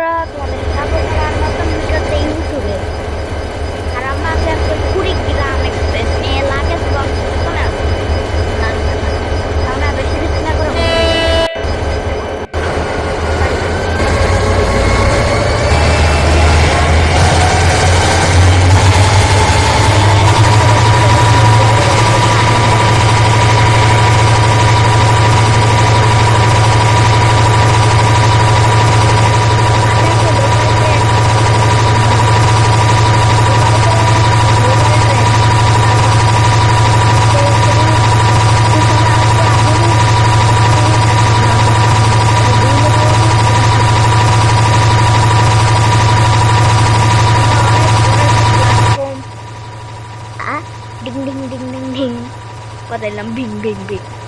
বন্ধুরা তোমাদের pa rin ng bing bing bing.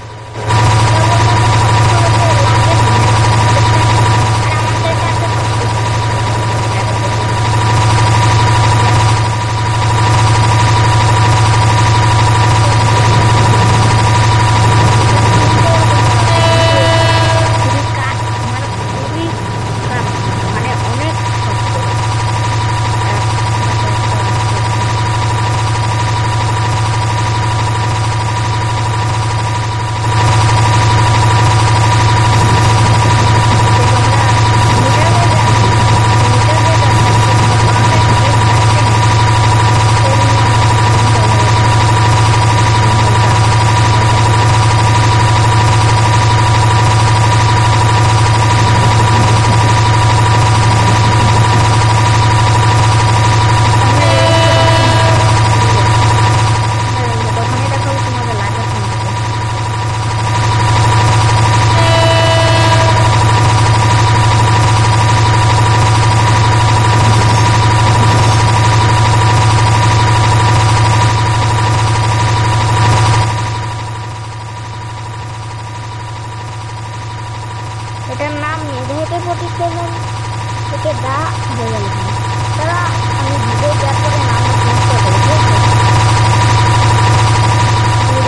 এটার নাম ফোর্টি সেভেন থেকে দা গেল তারা আমি ভিডিও দেওয়ার পরে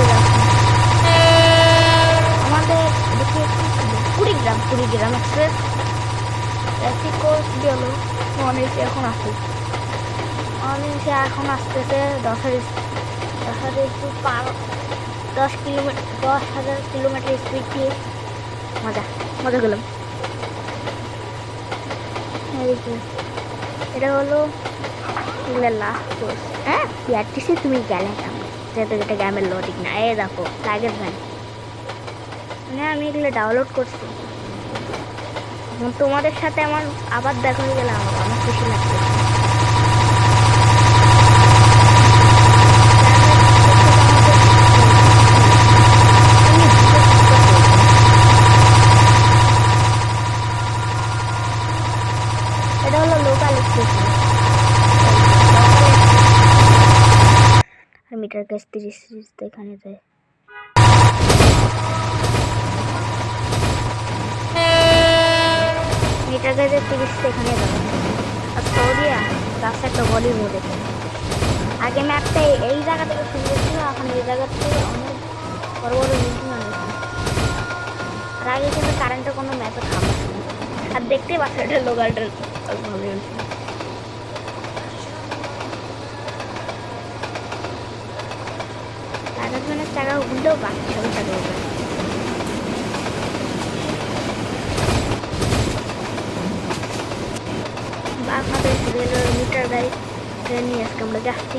যাচ্ছি। আমাদের দেখি কুড়িগ্রাম কুড়িগ্রাম এক্সপ্রেস। ট্রাফিক কোর্স গেল। মনেছে এখন আসে মনেছে এখন আসতেছে দশের দশ হাজার একটু পার দশ কিলোমিটার দশ হাজার কিলোমিটার স্পিড দিয়ে। মজা মজা করলাম। এটা হলো লাস্ট কোর্স হ্যাঁ বিআরটিসি তুমি গেলে যেহেতু এটা গ্যামের লোডিং না এ দেখো টাইগার ভ্যান মানে আমি এগুলো ডাউনলোড করছি। তোমাদের সাথে আমার আবার দেখা হয়ে গেলে আমার অনেক খুশি লাগছে এটা হলো লোকাল স্টেশন মিটার গ্যাস তিরিশ তিরিশ এখানে মিটার গ্যাসের তিরিশ তো এখানে যাবে আর সৌদিয়া আগে ম্যাপটা এই জায়গা থেকে শুরু করছিল এখন এই জায়গা থেকে অনেক বড় বড় বিল্ডিং আর আগে কিন্তু কারেন্টের কোনো ম্যাপে খাবার আর দেখতেই পাচ্ছ এটা ভালোই উঠলেও বাকি সংখ্যা দেবে মিটার গাড়ি নিয়ে আজকে আমরা যাচ্ছি।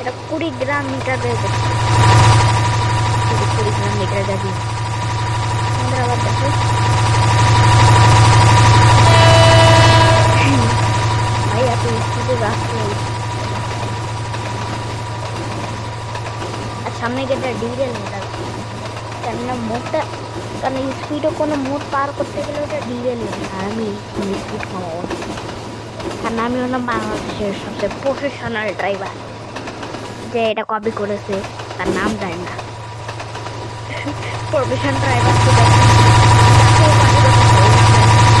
এটা কুড়ি গ্রাম মিটার গাড়ি কুড়ি গ্রাম মিটার আমরা আবার দেখো ভাই এত স্পিডে রাস্তা আর সামনে গেটটা ডিজেল মোটর কেননা মোটটা কারণ স্পিডও কোনো মোট পার করতে গেলে ওটা ডিজেল আর আমি স্পিড কমাবো কারণ আমি হলাম বাংলাদেশের সবচেয়ে প্রফেশনাল ড্রাইভার যে এটা কপি করেছে, তার নাম জানি না। প্রফেশনাল ড্রাইভার তো দেখি যাকে copy করেছে, ওই নাম জানি না।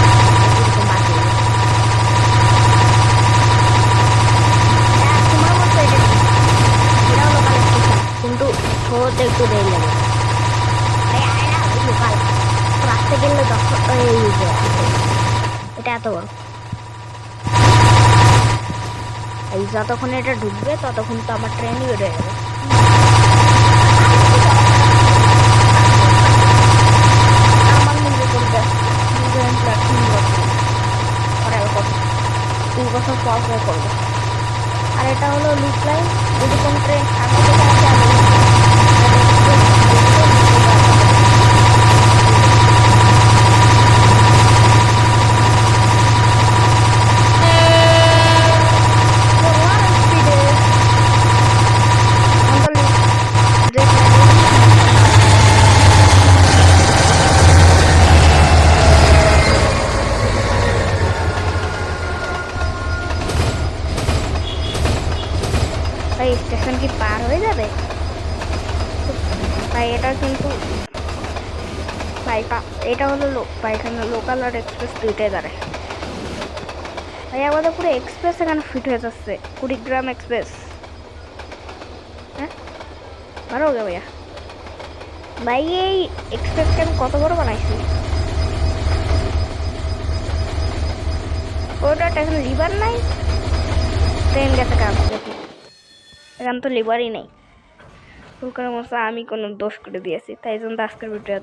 এরকম বাকি আছে। হ্যাঁ, তোমার মতো এটা কি? এটাও লোকাল স্টেশন কিন্তু শোতে একটু লোকাল রাস্তা গেলে এই এটা এত বড় এই যতক্ষণ এটা ঢুকবে ততক্ষণ তো আমার ট্রেনই বের হয়ে যাবে বছর পর পর আর এটা হলো লিপ লাইন যদি কোনো ট্রেন সামনে থেকে স্টেশন কি পার হয়ে যাবে ভাই এটা কিন্তু ভাই এটা হলো লো ভাই এখানে লোকাল আর এক্সপ্রেস দুইটাই দাঁড়ায় ভাই, আমাদের পুরো এক্সপ্রেস এখানে ফিট হয়ে যাচ্ছে, কুড়িগ্রাম এক্সপ্রেস হ্যাঁ? ভালো হবে ভাইয়া। ভাই, এই এক্সপ্রেসটা আমি কত বড় বানাইছি? ওটা এখন লিভার নাই। ট্রেন গেছে কাজ এখানে তো লিভারই নেই। ফুলকার মতো আমি কোনো দোষ করে দিয়েছি তাই জন্য আজকের ভিডিও